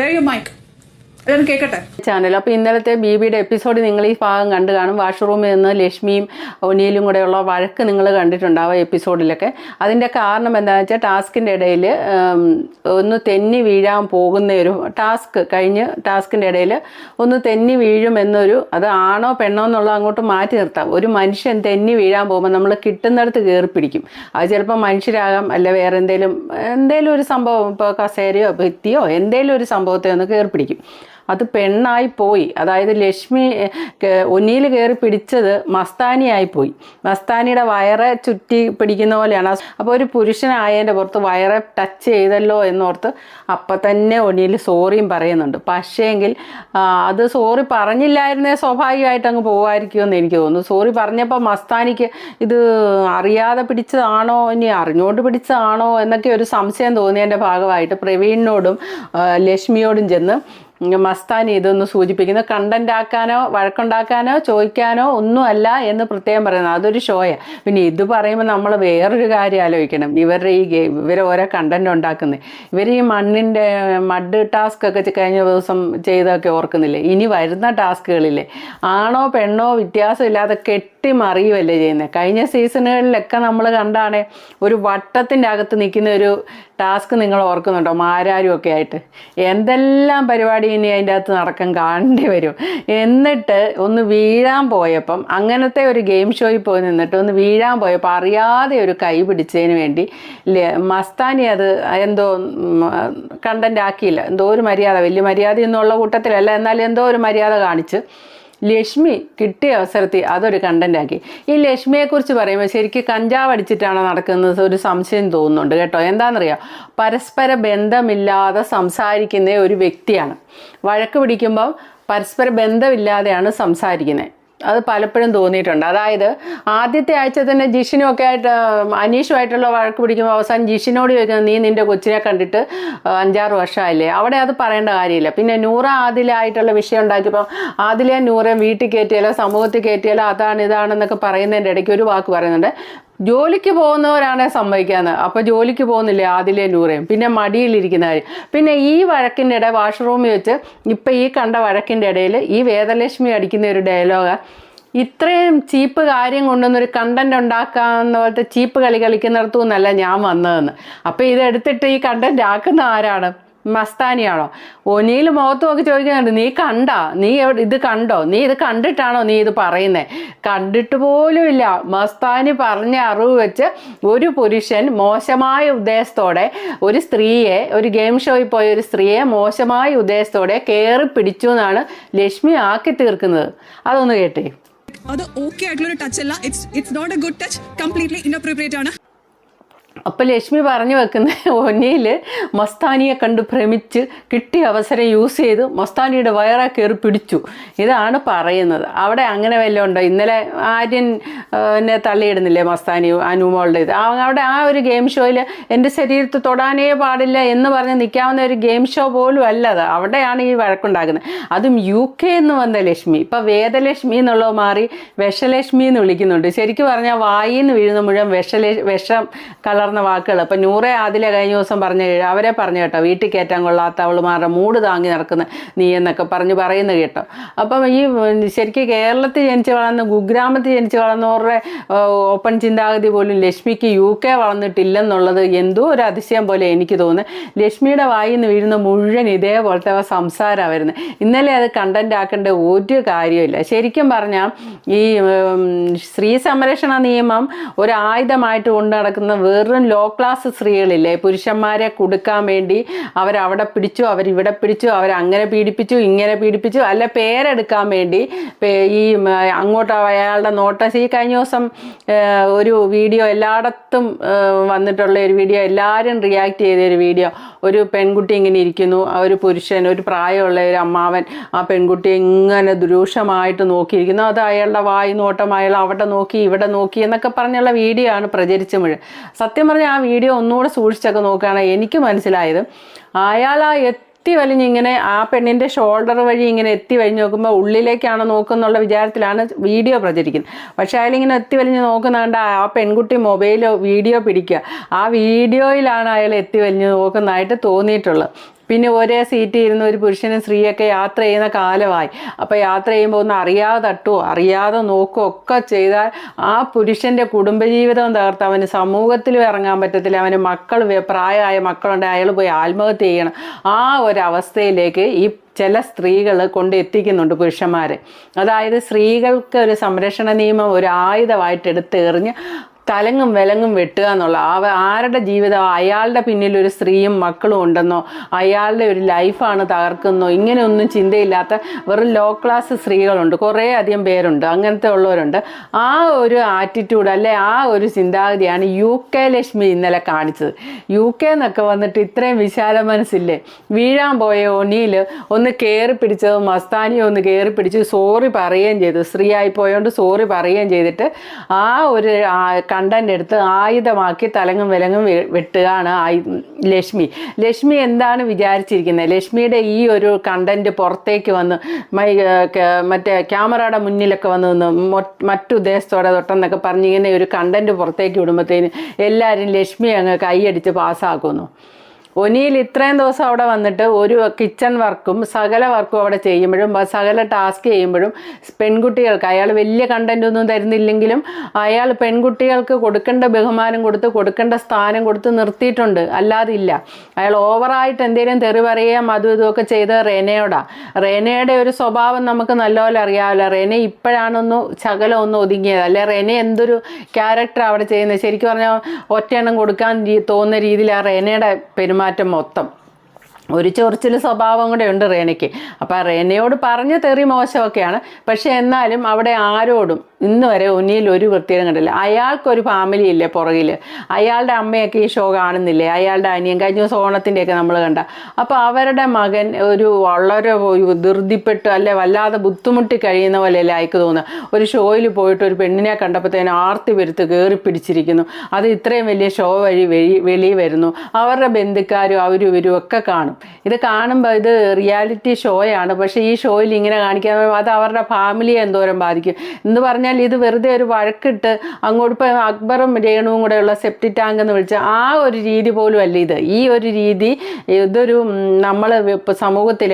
Where your mic? കേൾക്കട്ടെ channel അപ്പോൾ ഇന്നലത്തെ ബീബിയുടെ എപ്പിസോഡ് നിങ്ങൾ ഈ ഭാഗം കണ്ടു കാണും. വാഷ്റൂമിൽ നിന്ന് ലക്ഷ്മിയും ഒനിയിലും കൂടെയുള്ള വഴക്ക് നിങ്ങൾ കണ്ടിട്ടുണ്ടാവും എപ്പിസോഡിലൊക്കെ അതിന്റെ കാരണം എന്താണെന്ന് വെച്ചാൽ ടാസ്കിന്റെ ഇടയിൽ ഒന്ന് തെന്നി വീഴാൻ പോകുന്ന ഒരു ടാസ്ക് കഴിഞ്ഞ് ടാസ്കിന്റെ ഇടയിൽ ഒന്ന് തെന്നി വീഴും എന്നൊരു അത് ആണോ പെണ്ണോ എന്നുള്ളത് അങ്ങോട്ട് മാറ്റി നിർത്താം. ഒരു മനുഷ്യൻ തെന്നി വീഴാൻ പോകുമ്പോൾ നമ്മൾ കിട്ടുന്നിടത്ത് കയറി പിടിക്കും. അത് ചിലപ്പോൾ മനുഷ്യരാകാം അല്ല വേറെ എന്തെങ്കിലും എന്തെങ്കിലും ഒരു സംഭവം ഇപ്പോൾ കസേരയോ ഭിത്തിയോ എന്തെങ്കിലും ഒരു സംഭവത്തെ ഒന്ന് കയറി പിടിക്കും. അത് പെണ്ണായി പോയി. അതായത് ലക്ഷ്മി ഒന്നിയിൽ കയറി പിടിച്ചത് മസ്താനിയായി പോയി. മസ്താനിയുടെ വയറെ ചുറ്റി പിടിക്കുന്ന പോലെയാണ്. അപ്പോൾ ഒരു പുരുഷനായതിന്റെ പുറത്ത് വയറെ ടച്ച് ചെയ്തല്ലോ എന്നോർത്ത് അപ്പം തന്നെ ഒന്നിയിൽ സോറിയും പറയുന്നുണ്ട്. പക്ഷേങ്കിൽ അത് സോറി പറഞ്ഞില്ലായിരുന്നേ സ്വാഭാവികമായിട്ട് അങ്ങ് പോകുമായിരിക്കുമെന്ന് എനിക്ക് തോന്നുന്നു. സോറി പറഞ്ഞപ്പോൾ മസ്താനിക്ക് ഇത് അറിയാതെ പിടിച്ചതാണോ ഇനി അറിഞ്ഞുകൊണ്ട് പിടിച്ചതാണോ എന്നൊക്കെ ഒരു സംശയം തോന്നിയതിന്റെ ഭാഗമായിട്ട് പ്രവീണിനോടും ലക്ഷ്മിയോടും ചെന്ന് മസ്താനി ഇതൊന്ന് സൂചിപ്പിക്കുന്നത് കണ്ടന്റ് ആക്കാനോ വഴക്കുണ്ടാക്കാനോ ചോദിക്കാനോ ഒന്നുമല്ല എന്ന് പ്രത്യേകം പറയുന്നത്. അതൊരു ഷോയാണ് പിന്നെ ഇത് പറയുമ്പോൾ നമ്മൾ വേറൊരു കാര്യം ആലോചിക്കണം. ഇവരുടെ ഈ ഗെയിം ഇവർ ഓരോ കണ്ടന്റ് ഉണ്ടാക്കുന്നത് ഇവർ ഈ മണ്ണിന്റെ മഡ് ടാസ്ക് ഒക്കെ കഴിഞ്ഞ ദിവസം ചെയ്തൊക്കെ ഓർക്കുന്നില്ലേ? ഇനി വരുന്ന ടാസ്കുകളില്ലേ ആണോ പെണ്ണോ വ്യത്യാസമില്ലാതെ കെട്ടി മറിയുമല്ലേ ചെയ്യുന്നത് കഴിഞ്ഞ സീസണുകളിലൊക്കെ നമ്മൾ കണ്ടാണ് ഒരു വട്ടത്തിന്റെ അകത്ത് നിൽക്കുന്ന ഒരു ടാസ്ക് നിങ്ങൾ ഓർക്കുന്നുണ്ടോ? മാരാരും ഒക്കെ ആയിട്ട്. എന്തെല്ലാം പരിപാടി ഇനി അതിന്റെ അകത്ത് നടക്കാൻ കാണേണ്ടി വരും. എന്നിട്ട് ഒന്ന് വീഴാൻ പോയപ്പം അങ്ങനത്തെ ഒരു ഗെയിം ഷോയിൽ പോയി നിന്നിട്ട് ഒന്ന് വീഴാൻ പോയപ്പോൾ അറിയാതെ ഒരു കൈ പിടിച്ചതിന് വേണ്ടി മസ്താനി അത് എന്തോ കണ്ടന്റ് ആക്കിയില്ല എന്തോ ഒരു മര്യാദ വലിയ മര്യാദ എന്നുള്ള കൂട്ടത്തിലല്ല. എന്നാലും എന്തോ ഒരു മര്യാദ കാണിച്ച് ലക്ഷ്മി കിട്ടിയ അവസരത്തിൽ അതൊരു കണ്ടന്റ് ആക്കി. ഈ ലക്ഷ്മിയെക്കുറിച്ച് പറയുമ്പോൾ ശരിക്കും കഞ്ചാവ് അടിച്ചിട്ടാണോ നടക്കുന്നത് ഒരു സംശയം തോന്നുന്നുണ്ട് കേട്ടോ. എന്താണെന്നറിയാം? പരസ്പര ബന്ധമില്ലാതെ സംസാരിക്കുന്ന ഒരു വ്യക്തിയാണ്. വഴക്ക് പിടിക്കുമ്പോൾ പരസ്പര ബന്ധമില്ലാതെയാണ് സംസാരിക്കുന്നത്. അത് പലപ്പോഴും തോന്നിയിട്ടുണ്ട്. അതായത് ആദ്യത്തെ ആഴ്ച തന്നെ ജിഷിനുമൊക്കെ ആയിട്ട് അനീഷുമായിട്ടുള്ള വഴക്ക് പിടിക്കുമ്പോൾ അവസാനം ജിഷിനോട് ചോദിക്കുന്നത് നീ നിന്റെ കൊച്ചിനെ കണ്ടിട്ട് അഞ്ചാറ് വർഷമായില്ലേ? അവിടെ അത് പറയേണ്ട കാര്യമില്ല. പിന്നെ നൂറ ആദിലായിട്ടുള്ള വിഷയം ഉണ്ടാക്കിയപ്പോൾ ആദിലെ നൂറേം വീട്ടിൽ കയറ്റിയാലോ സമൂഹത്തിൽ കയറ്റിയാലോ അതാണ് ഇതാണെന്നൊക്കെ പറയുന്നതിന്റെ ഇടയ്ക്ക് ഒരു വാക്ക് പറയുന്നുണ്ട്. ജോലിക്ക് പോകുന്നവരാണ് സമ്മതിക്കാന്ന്. അപ്പൊ ജോലിക്ക് പോകുന്നില്ലേ ആദിലെ നൂറയും പിന്നെ മടിയിലിരിക്കുന്നവർ പിന്നെ ഈ വഴക്കിന്റെ ഇട വാഷ്റൂമിൽ വെച്ച് ഇപ്പൊ ഈ കണ്ട വഴക്കിന്റെ ഇടയിൽ ഈ വേദലക്ഷ്മി അടിക്കുന്ന ഒരു ഡയലോഗ് ഇത്രയും ചീപ്പ് കാര്യം കൊണ്ടുവന്നൊരു കണ്ടന്റ് ഉണ്ടാക്കാവുന്ന പോലത്തെ ചീപ്പ് കളി കളിക്കുന്നിടത്തു നിന്നല്ല ഞാൻ വന്നതെന്ന്. അപ്പൊ ഇതെടുത്തിട്ട് ഈ കണ്ടന്റ് ആക്കുന്ന ആരാണ്? മസ്താനിയാണോ? ഒനിയിൽ മുഖത്ത് നോക്കി ചോദിക്കുന്നുണ്ട് നീ കണ്ടോ? നീ ഇത് കണ്ടോ? നീ ഇത് കണ്ടിട്ടാണോ നീ ഇത് പറയുന്നത് കണ്ടിട്ട് പോലും ഇല്ല. മസ്താനി പറഞ്ഞ അറിവ് വെച്ച് ഒരു പുരുഷൻ മോശമായ ഉദ്ദേശത്തോടെ ഒരു സ്ത്രീയെ ഒരു ഗെയിം ഷോയിൽ പോയ ഒരു സ്ത്രീയെ മോശമായ ഉദ്ദേശത്തോടെ കയറി പിടിച്ചു എന്നാണ് ലക്ഷ്മി ആക്കി തീർക്കുന്നത്. അതൊന്ന് കേട്ടേ. അത് ഓക്കെ ആയിട്ടുള്ള ഒരു ടച്ച് അല്ല. It's it's not a good touch completely inappropriate ആണ്. അപ്പം ലക്ഷ്മി പറഞ്ഞു വെക്കുന്ന ഒന്നിയിൽ മസ്താനിയെ കണ്ട് ഭ്രമിച്ച് കിട്ടിയ അവസരം യൂസ് ചെയ്ത് മസ്താനിയുടെ വയറെ കയറി പിടിച്ചു. ഇതാണ് പറയുന്നത്. അവിടെ അങ്ങനെ വല്ലതും ഉണ്ടോ? ഇന്നലെ ആര്യൻ എന്നെ തള്ളിയിടുന്നില്ലേ മസ്താനി അനുമോളുടെ ഇത്? അവിടെ ആ ഒരു ഗെയിം ഷോയിൽ എന്റെ ശരീരത്ത് തൊടാനേ പാടില്ല എന്ന് പറഞ്ഞ് നിൽക്കാവുന്ന ഒരു ഗെയിം ഷോ പോലും അല്ല അത്. അവിടെയാണ് ഈ വഴക്കുണ്ടാക്കുന്നത് അതും യു കെ എന്ന് വന്ന ലക്ഷ്മി. ഇപ്പം വേദലക്ഷ്മി എന്നുള്ളത് മാറി വിഷലക്ഷ്മി എന്ന് വിളിക്കുന്നുണ്ട്. ശരിക്കും പറഞ്ഞാൽ വായിന്ന് വീഴുന്ന മുഴുവൻ വിഷല വിഷം കലർന്ന വാക്കുകൾ ഇപ്പം നൂറെ ആദിലെ കഴിഞ്ഞ ദിവസം പറഞ്ഞു അവരെ പറഞ്ഞു കേട്ടോ വീട്ടിൽ കയറ്റാൻ കൊള്ളാത്ത അവളുമാരുടെ മൂട് താങ്ങി നടക്കുന്ന നീ എന്നൊക്കെ പറഞ്ഞ് പറയുന്നത് കേട്ടോ. അപ്പം ഈ ശരിക്കും കേരളത്തിൽ ജനിച്ച് വളർന്ന കുഗ്രാമത്തിൽ ജനിച്ച് വളർന്നവരുടെ ഓപ്പൺ ചിന്താഗതി പോലും ലക്ഷ്മിക്ക് യു കെ വളർന്നിട്ടില്ലെന്നുള്ളത് എന്തോ ഒരു അതിശയം പോലെ എനിക്ക് തോന്നുന്നു. ലക്ഷ്മിയുടെ വായിൽ നിന്ന് വീഴുന്ന മുഴുവൻ ഇതേപോലത്തെ സംസാരമാണ് വരുന്നത് ഇന്നലെ അത് കണ്ടന്റ് ആക്കേണ്ട ഒരു കാര്യമില്ല ശരിക്കും പറഞ്ഞാൽ ഈ സ്ത്രീ സംരക്ഷണ നിയമം ഒരു ആയുധമായിട്ട് കൊണ്ടു നടക്കുന്ന വെറും ലോ ക്ലാസ് സ്ത്രീകളില്ലേ? പുരുഷന്മാരെ കൊടുക്കാൻ വേണ്ടി അവരവിടെ പിടിച്ചു അവരിവിടെ പിടിച്ചു അവരങ്ങനെ പീഡിപ്പിച്ചു ഇങ്ങനെ പീഡിപ്പിച്ചു അല്ല പേരെടുക്കാൻ വേണ്ടി ഈ അങ്ങോട്ട് അയാളുടെ നോട്ടസ് ഈ കഴിഞ്ഞ ദിവസം ഒരു വീഡിയോ എല്ലായിടത്തും വന്നിട്ടുള്ള ഒരു വീഡിയോ എല്ലാവരും റിയാക്ട് ചെയ്ത ഒരു വീഡിയോ. ഒരു പെൺകുട്ടി ഇങ്ങനെ ഇരിക്കുന്നു ഒരു പുരുഷൻ ഒരു പ്രായമുള്ള ഒരു അമ്മാവൻ ആ പെൺകുട്ടി ഇങ്ങനെ ദുരൂഷമായിട്ട് നോക്കിയിരിക്കുന്നു. അത് അയാളുടെ വായു നോട്ടം അയാൾ അവിടെ നോക്കി ഇവിടെ നോക്കി എന്നൊക്കെ പറഞ്ഞുള്ള വീഡിയോ ആണ് പ്രചരിച്ച മുഴുവൻ. സത്യം പറഞ്ഞാൽ ആ വീഡിയോ ഒന്നുകൂടെ സൂക്ഷിച്ചൊക്കെ നോക്കുകയാണെങ്കിൽ എനിക്ക് മനസ്സിലായത്. അയാൾ ആ എത്തി വലിഞ്ഞിങ്ങനെ ആ പെണ്ണിന്റെ ഷോൾഡർ വഴി ഇങ്ങനെ എത്തി വലിഞ്ഞ് നോക്കുമ്പോൾ ഉള്ളിലേക്കാണ് നോക്കുന്നുള്ള വിചാരത്തിലാണ് വീഡിയോ പ്രചരിക്കുന്നത്. പക്ഷേ അയാളിങ്ങനെ എത്തി വലിഞ്ഞ് നോക്കുന്നതുകൊണ്ട് ആ പെൺകുട്ടി മൊബൈലോ വീഡിയോ പിടിക്കുക. ആ വീഡിയോയിലാണ് അയാൾ എത്തി വലിഞ്ഞ് നോക്കുന്നതായിട്ട് തോന്നിയിട്ടുള്ളത്. പിന്നെ ഒരേ സീറ്റിൽ ഇരുന്ന ഒരു പുരുഷനും സ്ത്രീയൊക്കെ യാത്ര ചെയ്യുന്ന കാലമായി. അപ്പോൾ യാത്ര ചെയ്യുമ്പോൾ ഒന്ന് അറിയാതെ തട്ടുവോ അറിയാതെ നോക്കുകയോ ഒക്കെ ചെയ്താൽ ആ പുരുഷന്റെ കുടുംബജീവിതം തകർത്ത് അവന് സമൂഹത്തിലും ഇറങ്ങാൻ പറ്റത്തില്ല. അവന് മക്കൾ പ്രായമായ മക്കളുണ്ട് അയാൾ പോയി ആത്മഹത്യ ചെയ്യണം. ആ ഒരു അവസ്ഥയിലേക്ക് ഈ ചില സ്ത്രീകൾ കൊണ്ട് എത്തിക്കുന്നുണ്ട് പുരുഷന്മാരെ. അതായത് സ്ത്രീകൾക്ക് ഒരു സംരക്ഷണ നിയമം ഒരു ആയുധമായിട്ട് എടുത്തെറിഞ്ഞ് തലങ്ങും വിലങ്ങും വെട്ടുക എന്നുള്ള അവ ആരുടെ ജീവിതം? അയാളുടെ പിന്നിൽ ഒരു സ്ത്രീയും മക്കളും ഉണ്ടെന്നോ? അയാളുടെ ഒരു ലൈഫാണ് തകർക്കുന്നോ? ഇങ്ങനെയൊന്നും ചിന്തയില്ലാത്ത വെറും ലോ ക്ലാസ് സ്ത്രീകളുണ്ട്. കുറേ അധികം പേരുണ്ട്. അങ്ങനത്തെ ഉള്ളവരുണ്ട്. ആ ഒരു ആറ്റിറ്റ്യൂഡ് അല്ലെ ആ ഒരു ചിന്താഗതിയാണ് യു കെ ലക്ഷ്മി ഇന്നലെ കാണിച്ചത്. യു കെ എന്നൊക്കെ വന്നിട്ട് ഇത്രയും വിശാല മനസ്സില്ലേ? വീഴാൻ പോയ ഒനിയിൽ ഒന്ന് കയറി പിടിച്ചത് മസ്താനിയോ ഒന്ന് കയറി പിടിച്ച് സോറി പറയുകയും ചെയ്തു. സ്ത്രീ ആയി പോയോണ്ട് സോറി പറയുകയും ചെയ്തിട്ട് ആ ഒരു കണ്ടന്റ് അടുത്ത് ആയുധമാക്കി തലങ്ങും വിലങ്ങും വെട്ടുകയാണ് ലക്ഷ്മി. ലക്ഷ്മി എന്താണ് വിചാരിച്ചിരിക്കുന്നത് ലക്ഷ്മിയുടെ ഈ ഒരു കണ്ടന്റ് പുറത്തേക്ക് വന്ന് മറ്റേ ക്യാമറയുടെ മുന്നിലൊക്കെ വന്ന് നിന്ന് മറ്റുദ്ദേശത്തോടെ തൊട്ടെന്നൊക്കെ പറഞ്ഞ് ഇങ്ങനെ ഒരു കണ്ടന്റ് പുറത്തേക്ക് വിടുമ്പോഴത്തേന് എല്ലാവരും ലക്ഷ്മി അങ്ങ് കൈയടിച്ച് പാസ്സാക്കുന്നു. ഒനിയിൽ ഇത്രയും ദിവസം അവിടെ വന്നിട്ട് ഒരു കിച്ചൺ വർക്കും സകല വർക്കും അവിടെ ചെയ്യുമ്പോഴും സകല ടാസ്ക് ചെയ്യുമ്പോഴും പെൺകുട്ടികൾക്ക് അയാൾ വലിയ കണ്ടന്റ് ഒന്നും തരുന്നില്ലെങ്കിലും അയാൾ പെൺകുട്ടികൾക്ക് കൊടുക്കേണ്ട ബഹുമാനം കൊടുത്ത് കൊടുക്കേണ്ട സ്ഥാനം കൊടുത്ത് നിർത്തിയിട്ടുണ്ട്. അല്ലാതെ ഇല്ല. അയാൾ ഓവറായിട്ട് എന്തെങ്കിലും തെറി പറയുകയും അതും ഇതുമൊക്കെ ചെയ്ത് റെനയോടാ. റെനയുടെ ഒരു സ്വഭാവം നമുക്ക് നല്ലപോലെ അറിയാമല്ലോ. റേന ഇപ്പോഴാണൊന്ന് ശകലം ഒന്ന് ഒതുങ്ങിയത്. അല്ലെ റേന എന്തൊരു ക്യാരക്ടർ അവിടെ ചെയ്യുന്നത്? ശരിക്കും പറഞ്ഞാൽ ഒറ്റയെണ്ണം കൊടുക്കാൻ തോന്നുന്ന രീതിയിൽ ആ റെനയുടെ പെരുമാറ്റം മൊത്തം. ഒരു ചൊറിച്ചിൽ സ്വഭാവം കൂടെ ഉണ്ട് റേനയ്ക്ക്. അപ്പം റേനയോട് പറഞ്ഞ് തെറി മോശമൊക്കെയാണ്. പക്ഷേ എന്നാലും അവിടെ ആരോടും ഇന്ന് വരെ ഉന്നിയിൽ ഒരു വൃത്തിയും കണ്ടില്ല. അയാൾക്കൊരു ഫാമിലി ഇല്ലേ പുറകിൽ അയാളുടെ അമ്മയൊക്കെ ഈ ഷോ കാണുന്നില്ലേ? അയാളുടെ അനിയൻ കഴിഞ്ഞ ദിവസം ഓണത്തിന്റെയൊക്കെ നമ്മൾ കണ്ട. അപ്പോൾ അവരുടെ മകൻ ഒരു വളരെ ധൃതിപ്പെട്ട് അല്ലെ വല്ലാതെ ബുദ്ധിമുട്ടി കഴിയുന്ന പോലെയല്ലേ അയക്ക് തോന്നുക ഒരു ഷോയിൽ പോയിട്ട് ഒരു പെണ്ണിനെ കണ്ടപ്പോഴത്തേനും ആർത്തി വരുത്ത് കയറി പിടിച്ചിരിക്കുന്നു. അത് ഇത്രയും വലിയ ഷോ വഴി വെളി വരുന്നു. അവരുടെ ബന്ധുക്കാരും അവരും ഇവരും ഒക്കെ കാണും. ഇത് കാണുമ്പോൾ ഇത് റിയാലിറ്റി ഷോയാണ് പക്ഷേ ഈ ഷോയിൽ ഇങ്ങനെ കാണിക്കാൻ അത് അവരുടെ ഫാമിലിയെ എന്തോരം ബാധിക്കും? എന്ന് പറഞ്ഞാൽ ഇത് വെറുതെ ഒരു വഴക്കിട്ട് അങ്ങോട്ട് ഇപ്പോൾ അക്ബറും രേണുവും കൂടെയുള്ള സെപ്റ്റി ടാങ്ക് എന്ന് വിളിച്ച ആ ഒരു രീതി പോലും അല്ല ഇത്. ഈ ഒരു രീതി ഇതൊരു നമ്മൾ ഇപ്പോൾ സമൂഹത്തിൽ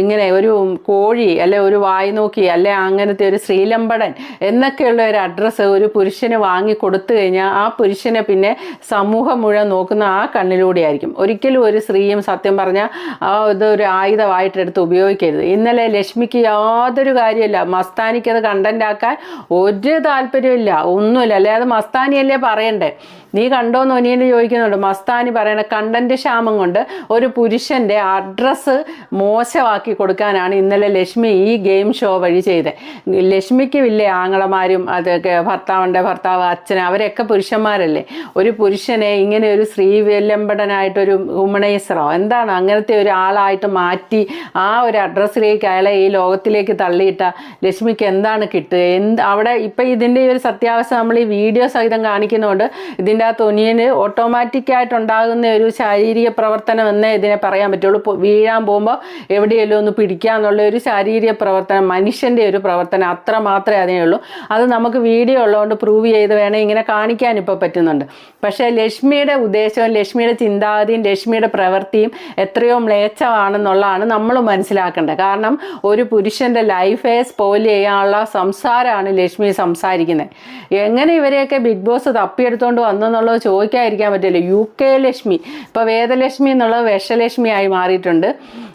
ഇങ്ങനെ ഒരു കോഴി അല്ലെ ഒരു വായി നോക്കി അല്ലെ അങ്ങനത്തെ ഒരു ശ്രീലമ്പടൻ എന്നൊക്കെയുള്ള ഒരു അഡ്രസ്സ് ഒരു പുരുഷന് വാങ്ങി കൊടുത്തു കഴിഞ്ഞാൽ ആ പുരുഷനെ പിന്നെ സമൂഹം മുഴുവൻ നോക്കുന്ന ആ കണ്ണിലൂടെ ആയിരിക്കും. ഒരിക്കലും ഒരു സ്ത്രീയും സത്യം പറഞ്ഞാൽ ആ ഇതൊരു ആയുധമായിട്ട് എടുത്ത് ഉപയോഗിക്കരുത്. ഇന്നലെ ലക്ഷ്മിക്ക് യാതൊരു കാര്യമില്ല. മസ്താനിക്ക് അത് കണ്ടന്റ് ആക്കാൻ ഒരു താല്പര്യമില്ല ഒന്നുമില്ല. അല്ലെ അത് മസ്താനിയല്ലേ പറയണ്ടേ? നീ കണ്ടോന്ന് ഒനിയന് ചോദിക്കുന്നുണ്ട്. മസ്താനി പറയണ കണ്ടന്റ് ക്ഷാമം കൊണ്ട് ഒരു പുരുഷന്റെ അഡ്രസ്സ് മോശമാക്കി കൊടുക്കാനാണ് ഇന്നലെ ലക്ഷ്മി ഈ ഗെയിം ഷോ വഴി ചെയ്തത് ലക്ഷ്മിക്കും ഇല്ലേ ആങ്ങളമാരും അതൊക്കെ ഭർത്താവിന്റെ ഭർത്താവ് അച്ഛൻ അവരൊക്കെ പുരുഷന്മാരല്ലേ? ഒരു പുരുഷനെ ഇങ്ങനെ ഒരു സ്ത്രീ വില്ലംബടനായിട്ടൊരു ഹ്യൂമണൈസറോ എന്താണ് അങ്ങനത്തെ ഒരു ആളായിട്ട് മാറ്റി ആ ഒരു അഡ്രസ്സിലേക്ക് അയാളെ ഈ ലോകത്തിലേക്ക് തള്ളിയിട്ട ലക്ഷ്മിക്ക് എന്താണ് കിട്ടുക? എന്ത് അവിടെ ഇപ്പം ഇതിന്റെ ഈ ഒരു സത്യാവസ്ഥ നമ്മൾ ഈ വീഡിയോ സഹിതം കാണിക്കുന്നതുകൊണ്ട് ഇതിന്റെ ആ തുനിയന് ഓട്ടോമാറ്റിക്കായിട്ടുണ്ടാകുന്ന ഒരു ശാരീരിക പ്രവർത്തനം എന്നേ ഇതിനെ പറയാൻ പറ്റുള്ളൂ. വീഴാൻ പോകുമ്പോൾ എവിടെയല്ലോ ഒന്ന് പിടിക്കുക എന്നുള്ള ഒരു ശാരീരിക പ്രവർത്തനം മനുഷ്യന്റെ ഒരു പ്രവർത്തനം അത്ര മാത്രമേ അതിനുള്ളൂ അത് നമുക്ക് വീഡിയോ ഉള്ളതുകൊണ്ട് പ്രൂവ് ചെയ്ത് വേണേൽ ഇങ്ങനെ കാണിക്കാൻ ഇപ്പോൾ പറ്റുന്നുണ്ട്. പക്ഷേ ലക്ഷ്മിയുടെ ഉദ്ദേശവും ലക്ഷ്മിയുടെ ചിന്താഗതിയും ലക്ഷ്മിയുടെ പ്രവൃത്തിയും എത്രയോ മ്ലേച്ഛമാണെന്നുള്ളതാണ് നമ്മൾ മനസ്സിലാക്കേണ്ടത്. കാരണം ഒരു പുരുഷന്റെ ലൈഫെ സ്പോയിൽ ചെയ്യാനുള്ള സംസാരമാണ് ലക്ഷ്മി സംസാരിക്കുന്നത്. എങ്ങനെ ഇവരെയൊക്കെ ബിഗ് ബോസ് തപ്പിയെടുത്തോണ്ട് വന്നെന്നുള്ളത് ചോദിക്കാതിരിക്കാൻ പറ്റില്ല. യു കെ ലക്ഷ്മി ഇപ്പോൾ വേദലക്ഷ്മി എന്നുള്ളത് വിഷലക്ഷ്മിയായി മാറിയിട്ടുണ്ട്.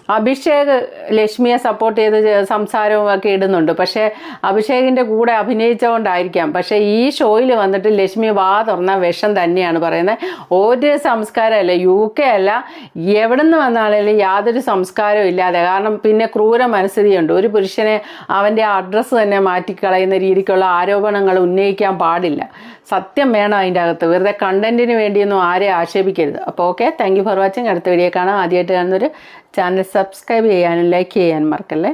അഭിഷേക് ലക്ഷ്മിയെ സപ്പോർട്ട് ചെയ്ത് സംസാരവും ഒക്കെ ഇടുന്നുണ്ട്. പക്ഷേ അഭിഷേകിന്റെ കൂടെ അഭിനയിച്ചുകൊണ്ടായിരിക്കാം പക്ഷേ ഈ ഷോയിൽ വന്നിട്ട് ലക്ഷ്മി വാ തുറന്ന വിഷം തന്നെയാണ് പറയുന്നത്. ഒരു സംസ്കാരമല്ല യു കെ അല്ല എവിടെ നിന്ന് വന്നാണേലും യാതൊരു സംസ്കാരവും ഇല്ലാതെ കാരണം പിന്നെ ക്രൂര മനസ്ഥിതിയുണ്ട്. ഒരു പുരുഷനെ അവന്റെ അഡ്രസ്സ് തന്നെ മാറ്റിക്കളയുന്ന രീതിക്കുള്ള ആരോപണങ്ങൾ ഉന്നയിക്കാൻ പാടില്ല. സത്യം വേണം അതിന്റെ അകത്ത്. വെറുതെ കണ്ടന്റിന് വേണ്ടിയൊന്നും ആരെ ആക്ഷേപിക്കരുത്. അപ്പോൾ ഓക്കെ താങ്ക് ഫോർ വാച്ചിങ് അടുത്ത വീഡിയോ കാണാം. ആദ്യമായിട്ട് കാണുന്നൊരു ചാനൽ സബ്സ്ക്രൈബ് ചെയ്യാനും ലൈക്ക് ചെയ്യാനും മറക്കല്ലേ?